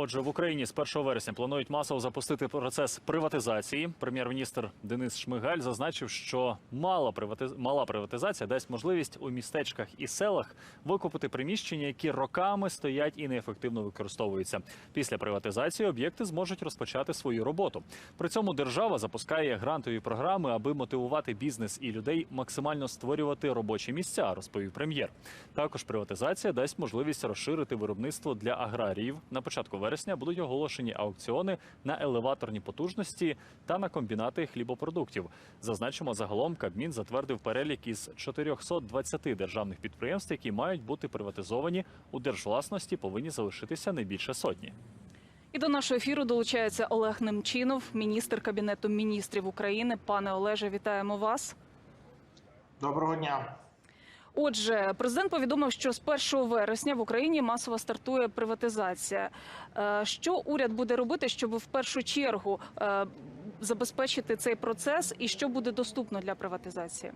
Отже, в Україні з 1 вересня планують масово запустити процес приватизації. Прем'єр-міністр Денис Шмигаль зазначив, що мала мала приватизація дасть можливість у містечках і селах викупити приміщення, які роками стоять і неефективно використовуються. Після приватизації об'єкти зможуть розпочати свою роботу. При цьому держава запускає грантові програми, аби мотивувати бізнес і людей максимально створювати робочі місця, розповів прем'єр. Також приватизація дасть можливість розширити виробництво для аграріїв. На початку вересня будуть оголошені аукціони на елеваторні потужності та на комбінати хлібопродуктів. Зазначимо, загалом Кабмін затвердив перелік із 420 державних підприємств, які мають бути приватизовані у держвласності, повинні залишитися не більше сотні. І до нашого ефіру долучається Олег Немчинов, міністр кабінету міністрів України. Пане Олеже, вітаємо вас. Доброго дня. Отже, президент повідомив, що з 1 вересня в Україні масово стартує приватизація. Е, Що уряд буде робити, щоб в першу чергу е, забезпечити цей процес, і що буде доступно для приватизації?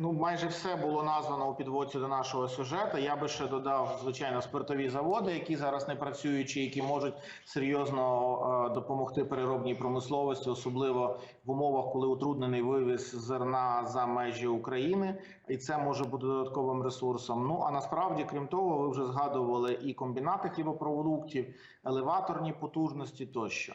Ну, майже все було названо у підводці до нашого сюжету. Я би ще додав, звичайно, спиртові заводи, які зараз не працюючі, які можуть серйозно е, допомогти переробній промисловості, особливо в умовах, коли утруднений вивіз зерна за межі України, і це може бути додатковим ресурсом. Ну а насправді, крім того, ви вже згадували і комбінати хлібопродуктів, елеваторні потужності тощо.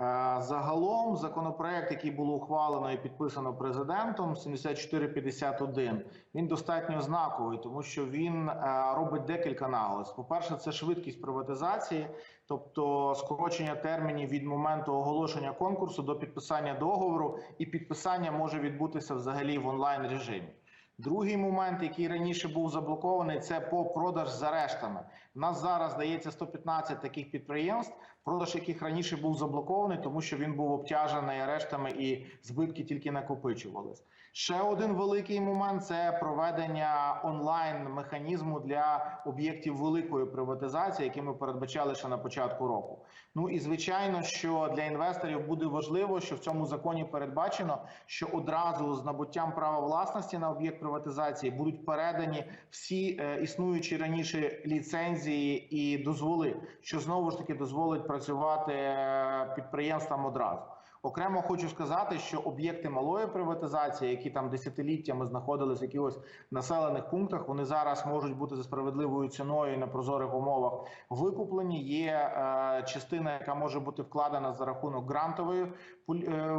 Е, Загалом законопроект, який було ухвалено і підписано президентом, 7451, він достатньо знаковий, тому що він е, робить декілька наголос. По перше, це швидкість приватизації, тобто скорочення термінів від моменту оголошення конкурсу до підписання договору, і підписання може відбутися взагалі в онлайн режимі. Другий момент, який раніше був заблокований, це по продаж за рештами. У нас зараз здається 115 таких підприємств, продаж яких раніше був заблокований, тому що він був обтяжений арештами і збитки тільки накопичувались. Ще один великий момент це проведення онлайн механізму для об'єктів великої приватизації, які ми передбачали ще на початку року. Ну і звичайно, що для інвесторів буде важливо, що в цьому законі передбачено, що одразу з набуттям права власності на об'єкт приватизації будуть передані всі е, існуючі раніше ліцензії і дозволи, що знову ж таки дозволить працювати е, підприємствам одразу. Окремо хочу сказати, що об'єкти малої приватизації, які там десятиліттями знаходились в якихось населених пунктах, вони зараз можуть бути за справедливою ціною і на прозорих умовах викуплені. Є е, частина, яка може бути вкладена за рахунок грантової е,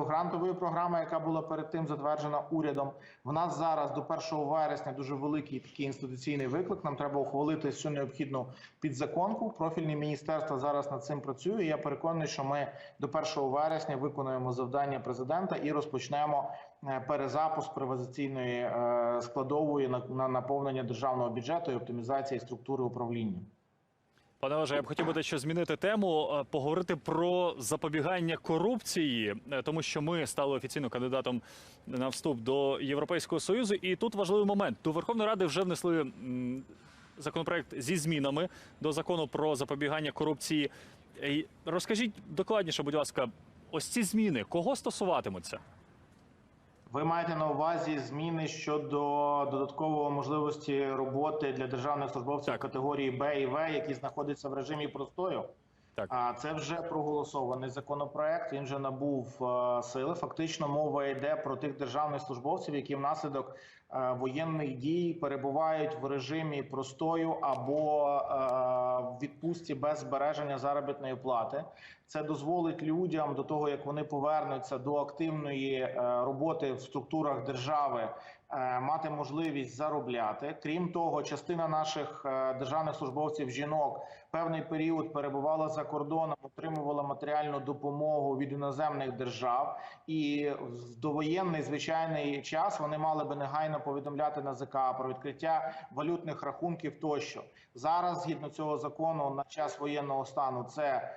грантової програми, яка була перед тим затверджена урядом. В нас зараз до 1 вересня дуже великий такий інституційний виклик. Нам треба ухвалити всю необхідну підзаконку. Профільне міністерство зараз над цим працює. Я переконаний, що ми до 1 вересня виконуємо завдання президента і розпочнемо е, перезапуск приватизаційної е, складової на, на наповнення державного бюджету і оптимізації структури управління. Пане Олеже, я б хотів би дещо змінити тему, е, поговорити про запобігання корупції, тому що ми стали офіційно кандидатом на вступ до Європейського союзу. І тут важливий момент: до Верховної Ради вже внесли законопроект зі змінами до закону про запобігання корупції. Розкажіть докладніше, будь ласка, ось ці зміни кого стосуватимуться? Ви маєте на увазі зміни щодо додаткової можливості роботи для державних службовців Так. категорії Б і В, які знаходяться в режимі простою? Так. А це вже проголосований законопроект. Він вже набув е, сили. Фактично, мова йде про тих державних службовців, які внаслідок е, воєнних дій перебувають в режимі простою або е, в відпустці без збереження заробітної плати. Це дозволить людям до того, як вони повернуться до активної е, роботи в структурах держави, е, мати можливість заробляти. Крім того, частина наших е, державних службовців жінок певний період перебувала за кордоном, отримувала матеріальну допомогу від іноземних держав, і в довоєнний звичайний час вони мали би негайно повідомляти НАЗК про відкриття валютних рахунків тощо. Зараз, згідно цього закону, на час воєнного стану це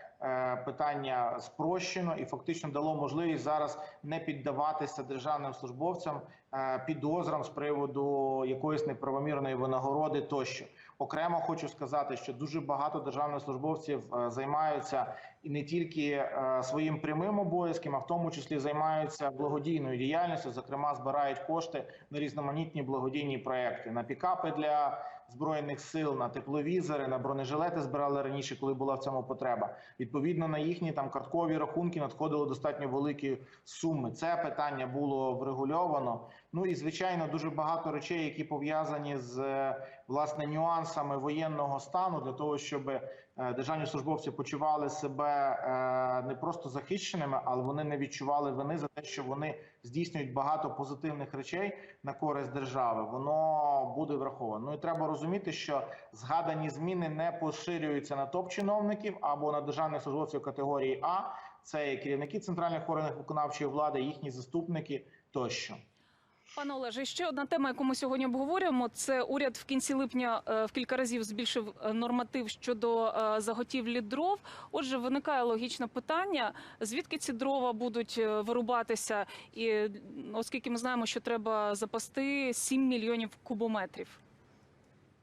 питання спрощено і фактично дало можливість зараз не піддаватися державним службовцям е, підозрам з приводу якоїсь неправомірної винагороди тощо. Окремо хочу сказати, що дуже багато державних службовців е, займаються і не тільки е, своїм прямим обов'язком, а в тому числі займаються благодійною діяльністю. Зокрема, збирають кошти на різноманітні благодійні проекти на пікапи для збройних сил, на тепловізори, на бронежилети збирали раніше, коли була в цьому потреба. Відповідно на їхні там карткові рахунки надходили достатньо великі суми. Це питання було врегульовано. Ну і звичайно, дуже багато речей, які пов'язані з е, власне нюансами воєнного стану, для того, щоб е, державні службовці почували себе е, не просто захищеними, але вони не відчували вини за те, що вони здійснюють багато позитивних речей на користь держави. Воно буде враховано. Ну і треба розуміти, що згадані зміни не поширюються на топ-чиновників або на державних службовців категорії А. Це керівники центральних органів виконавчої влади, їхні заступники тощо. Пане Олеже, ще одна тема, яку ми сьогодні обговорюємо, це уряд в кінці липня е, в кілька разів збільшив е, норматив щодо е, заготівлі дров. Отже, виникає логічне питання: звідки ці дрова будуть вирубатися? І оскільки ми знаємо, що треба запасти 7 мільйонів кубометрів.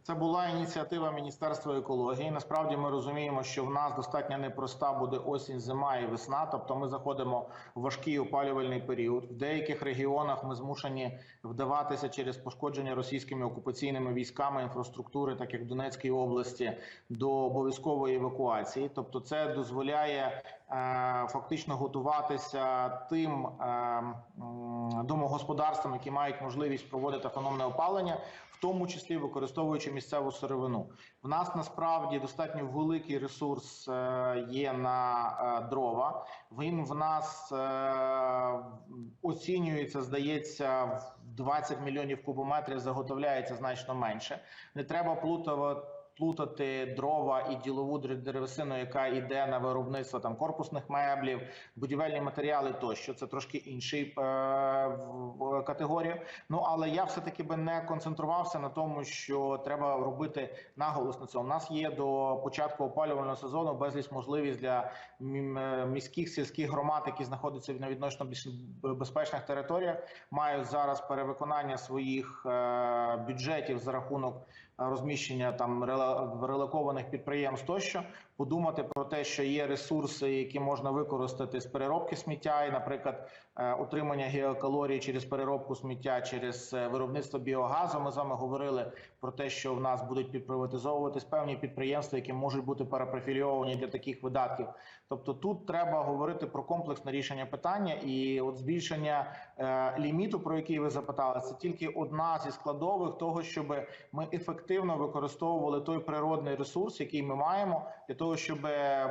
Це була ініціатива Міністерства екології. Насправді ми розуміємо, що в нас достатньо непроста буде осінь, зима і весна. Тобто ми заходимо в важкий опалювальний період. В деяких регіонах ми змушені вдаватися через пошкодження російськими окупаційними військами інфраструктури, так як в Донецькій області, до обов'язкової евакуації. Тобто, це дозволяє фактично готуватися тим е, домогосподарствам, які мають можливість проводити автономне опалення, в тому числі використовуючи місцеву сировину. В нас насправді достатньо великий ресурс е, є на е, дрова. Він в нас е, оцінюється, здається, в 20 мільйонів кубометрів заготовляється значно менше. Не треба плутати. Плутати дрова і ділову дер- деревесину, яка йде на виробництво там корпусних меблів, будівельні матеріали тощо. Це трошки інший е. Ну але я все таки би не концентрувався на тому, що треба робити наголос на цьому. У нас є до початку опалювального сезону безліч можливість для е, міських сільських громад, які знаходяться на відносно більш безпечних територіях, мають зараз перевиконання своїх е, бюджетів за рахунок розміщення там релокованих підприємств тощо подумати про те, що є ресурси, які можна використати з переробки сміття, і, наприклад, е, отримання геокалорій через переробку сміття, через е, виробництво біогазу. Ми з вами говорили про те, що в нас будуть підприватизовуватись певні підприємства, які можуть бути перепрофільовані для таких видатків. Тобто тут треба говорити про комплексне рішення питання, і от збільшення ліміту, про який ви запитали, це тільки одна зі складових того, щоб ми ефективно використовували той природний ресурс, який ми маємо, для того, щоб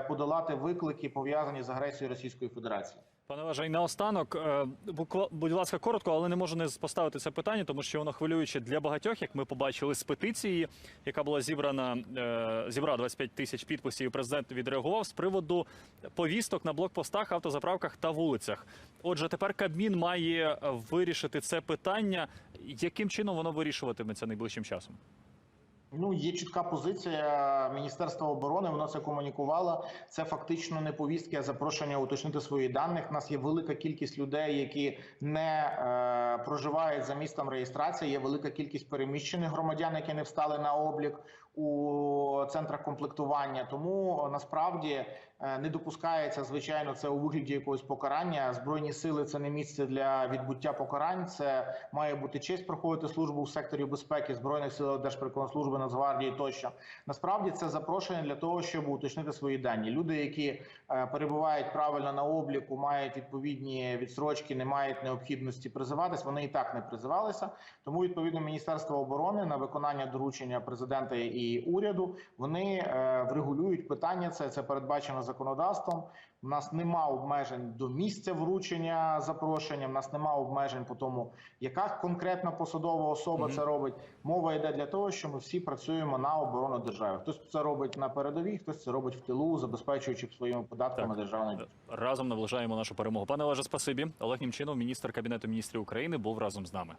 подолати виклики пов'язані з агресією Російської Федерації. Пане Олеже, і наостанок, е, будь ласка, коротко, але не можу не поставити це питання, тому що воно хвилююче для багатьох, як ми побачили з петиції, яка була зібрана, е, зібрала 25 тисяч підписів. і Президент відреагував з приводу повісток на блокпостах, автозаправках та вулицях. Отже, тепер Кабмін має вирішити це питання. Яким чином воно вирішуватиметься найближчим часом? Ну, є чітка позиція Міністерства оборони. Вона це комунікувала. Це фактично не повістки, а запрошення уточнити свої даних. У нас є велика кількість людей, які не е, проживають за містом реєстрації. Є велика кількість переміщених громадян, які не встали на облік у центрах комплектування. Тому насправді е, не допускається звичайно це у вигляді якогось покарання. Збройні сили це не місце для відбуття покарань. Це має бути честь проходити службу в секторі безпеки збройних сил Держприкордонслужби, Нацгвардії тощо. Насправді це запрошення для того, щоб уточнити свої дані. Люди, які е, перебувають правильно на обліку, мають відповідні відстрочки, не мають необхідності призиватись. Вони і так не призивалися. Тому відповідно Міністерство оборони на виконання доручення президента і уряду вони е, врегулюють питання. Це це передбачено законодавством. У нас нема обмежень до місця вручення запрошення. У нас нема обмежень по тому, яка конкретна посадова особа Мгм. це робить. Мова йде для того, що ми всі працюємо на оборону держави. Хтось це робить на передовій, хтось це робить в тилу, забезпечуючи своїми податками Так. державний. Разом наближаємо нашу перемогу. Пане Олеже, спасибі. Олег Німчинов, міністр кабінету міністрів України, був разом з нами.